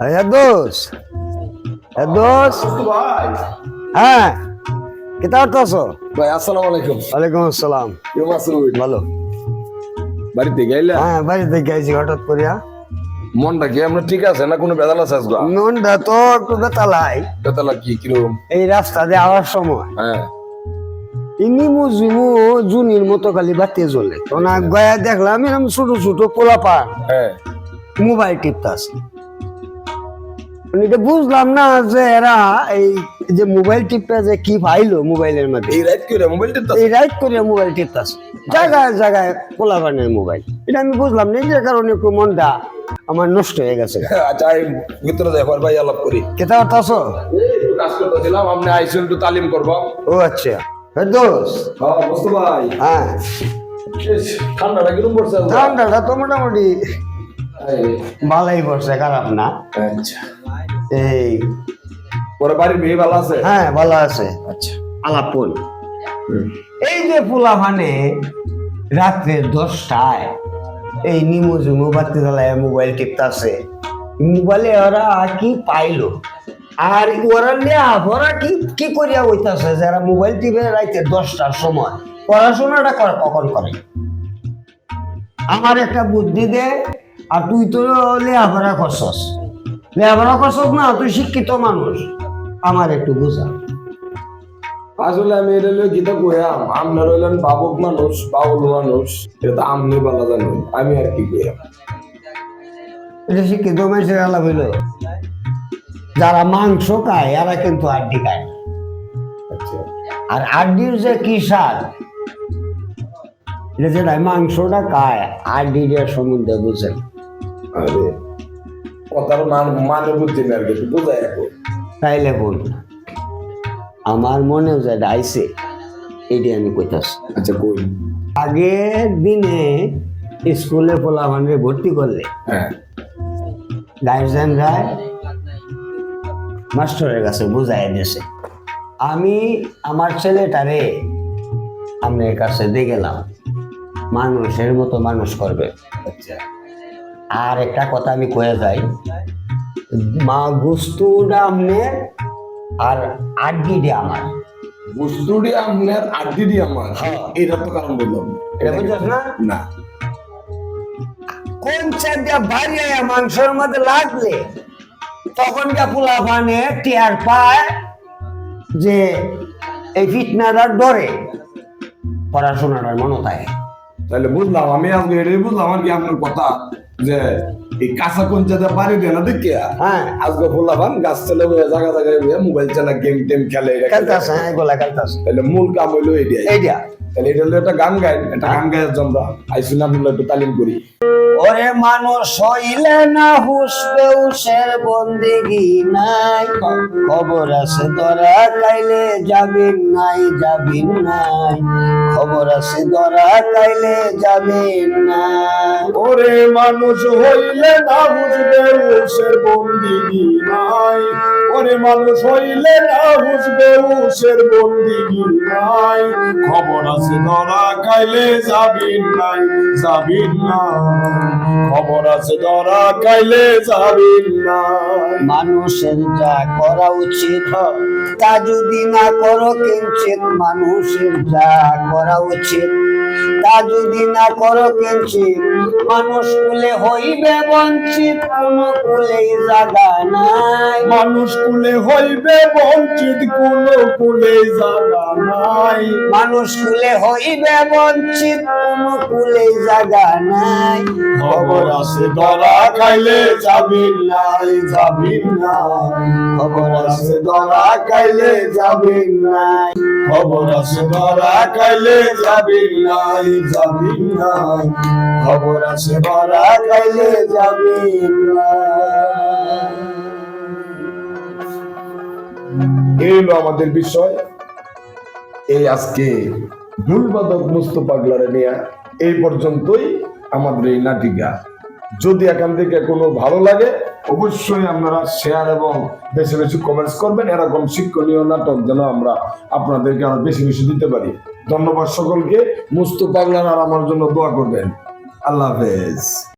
হ্যাঁ দোষ হ্যাঁ কেতা আছো ভাই আসসালামু আলাইকুম। ওয়ালাইকুম আসসালাম। কেমন আছেন ভালো। বাড়িতে গেলে হ্যাঁ বাড়ি থেকে আইছি হঠাৎ করিয়া। মনটা কি আমরা ঠিক আছে না কোনো বেদাল আছে আজকে মনটা তো একটু বেতালাই। বেতালা কি কীরকম? এই রাস্তা দিয়ে আওয়ার সময়। হ্যাঁ। ইনিমু জিমু জুনির মতো খালি বাতি জ্বলে। তো না গয়া দেখলাম এরকম ছোট ছোট পোলা পান হ্যাঁ। মোবাইল টিপতাছে। এটা বুঝলাম না যে এরা এই যে মোবাইল টিপটা যে কি পাইলো মোবাইলের মধ্যে। এই রাত করে মোবাইল টিপতা এই রাইট করে মোবাইল টিপতাছে। জায়গায় জায়গায় পোলা পানের মোবাইল এটা আমি বুঝলাম না যে কারণে একটু মনটা আমার নষ্ট হয়ে গেছে। আচ্ছা এই ভিতরে যাই পর ভাই আলাপ করি। কেতা আছো এই একটু কাজ করতেছিলাম আপনি আইসেন একটু তালিম করব। ও আচ্ছা। হ্যাঁ দোষ হ্যাঁ বুঝতে ভাই হ্যাঁ। ঠান্ডাটা কীরকম পড়ছে ঠান্ডাটা তো মোটামুটি ভালোই পড়ছে খারাপ না। আচ্ছা। এই পরে বাড়ির মেয়ে ভালো আছে? হ্যাঁ ভালো আছে। আচ্ছা আলাপুল এই যে পোলা মানে রাত্রে দশটায় এই নিমু ঝুমু বাতি জ্বালায় মোবাইল টিপতাছে মোবাইলে ওরা কি পাইলো? আর ওরা নেয়া ওরা কি কি করিয়া হইতাছে যারা মোবাইল টিপে রাইতে দশটার সময় পড়াশোনাটা করে কখন করে? আমার একটা বুদ্ধি দে আর তুই তো লেহাপড়া করছস। না তুই শিক্ষিত মানুষ। আমার একটু বুঝা। আসলে আমি এটা লইয়া গীতা কইয়াম আপনার হইলেন বাবক মানুষ বাউল মানুষ এটা আমনি বলা জানো আমি আর কি কইয়াম এটা শিক্ষিত মানুষের আলাপ হইল। যারা মাংস খায় এরা কিন্তু আড্ডি খায় না। আচ্ছা। আর আড্ডির যে কি স্বাদ? এটা যেটা মাংসটা খায় আড্ডির সম্বন্ধে বুঝেন আরে। কথার মান মানে বুঝছি না আর কি বোঝাই এখন তাইলে বল। আমার মনে আইছে এটি আমি কইতাছি। আচ্ছা কই? আগের দিনে স্কুলে পোলা ভর্তি করলে হ্যাঁ। গার্জেনরা মাস্টারের কাছে বুঝাই দিয়েছে আমি আমার ছেলেটারে আপনার কাছে দিয়ে গেলাম। মানুষের মতো মানুষ করবে। আচ্ছা। আর একটা কথা আমি কয়ে যাই। মা গুস্তুটা আপনার আর আড্ডিটি আমার। আপনার আমার। হ্যাঁ। এটা তো কারণ বললাম। এটা বুঝছ না? না। কোন চারটা বাড়িয়ে মাংসের মধ্যে লাগলে তখন যা পোলা পানে টিয়ার পায় যে এই ফিটনাটার ডরে। পড়াশোনাটার মনে থাকে তাহলে বুঝলাম আমি আজকে এটাই বুঝলাম আর কি আপনার কথা যে এই কাঁচা কঞ্চাতে পারি দেয় না দেখি? হ্যাঁ। আজকে বললাম গাছ চলে বইয়া জায়গা জায়গায় বইয়া মোবাইল চালা গেম টেম খেলে এটা হ্যাঁ তাহলে মূল কাম হইল এইটা। তাহলে এটা হলো একটা গান গাই একটা গান গায়ের জন্য আইসুন আপনার একটু তালিম করি। ওরে মানুষ হইলে না হুসবে উসের বন্দিগি নাই। খবর আছে ধরা কাইলে যাবিন নাই যাবিন নাই। খবর আছে ধরা কাইলে যাবিন না ওরে মানুষ হইলে না বুঝবে উসের বন্দিগি নাই। ওরে মানুষ হইলে না বুঝবে উসের বন্দিগি নাই। খবর আছে ধরা খাইলে যাবিন নাই যাবিন নাই। খবর আছে ধরা খাইলে যাবি না। মানুষের যা করা উচিত তা যদি না করো, কিঞ্চিত মানুষের যা করা উচিত। তা যদি না করো কিঞ্চিত মানুষ কুলে হইবে বঞ্চিত কোন কুলেই জাগা নাই। মানুষ কুলে হইবে বঞ্চিত কোন কুলে জাগা নাই। মানুষ কুলে হইবে বঞ্চিত কোন কুলেই জাগা নাই। খবর আছে ধরা খাইলে যাবিন নাই যাবিন নাই। খবর আছে ধরা খাইলে যাবিন নাই। আমাদের বিষয়। এই আজকে ভুলবাদক মুস্ত পাগলারে নিয়ে এই পর্যন্তই আমাদের এই নাটিকা। যদি এখান থেকে কোনো ভালো লাগে অবশ্যই আপনারা শেয়ার এবং বেশি বেশি কমেন্টস করবেন। এরকম শিক্ষণীয় নাটক যেন আমরা আপনাদেরকে আরও বেশি বেশি দিতে পারি। ধন্যবাদ সকলকে। মুস্তু পাগলার আর আমার জন্য দোয়া করবেন। আল্লাহ হাফেজ।